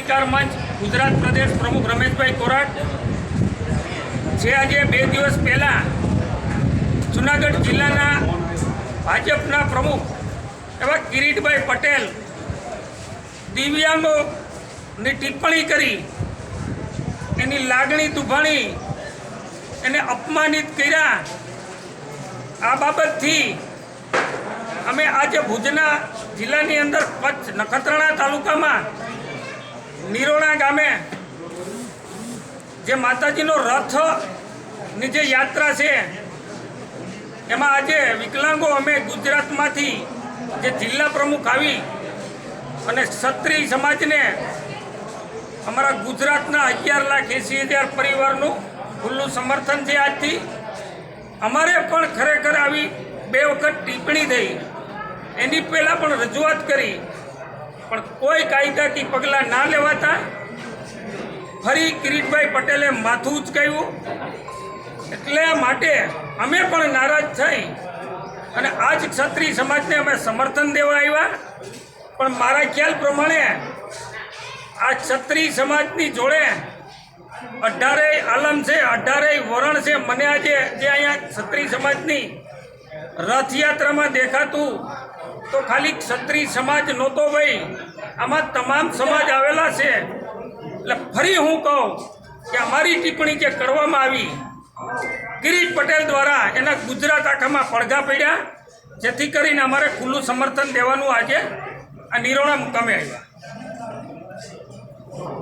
ક્રાંતિકાર મંચ ગુજરાત પ્રદેશ પ્રમુખ રમેશભાઈ કોરાટ જે આજે બે દિવસ પહેલાં જુનાગઢ જિલ્લાના ભાજપના પ્રમુખ એવા કિરીટભાઈ પટેલ દિવ્યાંગોની ટિપ્પણી કરી, એની લાગણી દુભાણી, એને અપમાનિત કર્યા. આ બાબતથી અમે આજે ભુજના જિલ્લાની અંદર કચ્છ નખત્રાણા તાલુકામાં ગામે જે માતાજીનો રથની જે યાત્રા છે, એમાં આજે વિકલાંગો અમે ગુજરાતમાંથી જે જિલ્લા પ્રમુખ આવી અને ક્ષત્રિય સમાજને અમારા ગુજરાતના અગિયાર લાખ એંસી હજાર પરિવારનું ખુલ્લું સમર્થન છે આજથી. અમારે પણ ખરેખર આવી બે વખત ટિપ્પણી થઈ. એની પહેલાં પણ રજૂઆત કરી, પણ કોઈ કાયદાથી પગલાં ના લેવાતા. ફરી કિરીટભાઈ પટેલે માથું ઉચકાવ્યું. એટલે માટે અમે પણ નારાજ થઈ અને આ જ ક્ષત્રિય સમાજને અમે સમર્થન દેવા આવ્યા. પણ મારા ખ્યાલ પ્રમાણે આ ક્ષત્રિય સમાજની જોડે અઢારેય આલમ છે, અઢારેય વરણ છે. મને આજે જે અહીંયા ક્ષત્રિય સમાજની રથયાત્રામાં દેખાતું, તો ખાલી ક્ષત્રિય સમાજ નહોતો ભાઈ. આમાં તમામ સમાજ આવેલા છે. એટલે ફરી હું કહું કે અમારી ટિપ્પણી જે કરવામાં આવી કિરીટ પટેલ દ્વારા એના ગુજરાત આખામાં પડઘા પડ્યા, જેથી કરીને અમારે ખુલ્લું સમર્થન દેવાનું આજે આ નિરોણા મુકામે આવ્યા.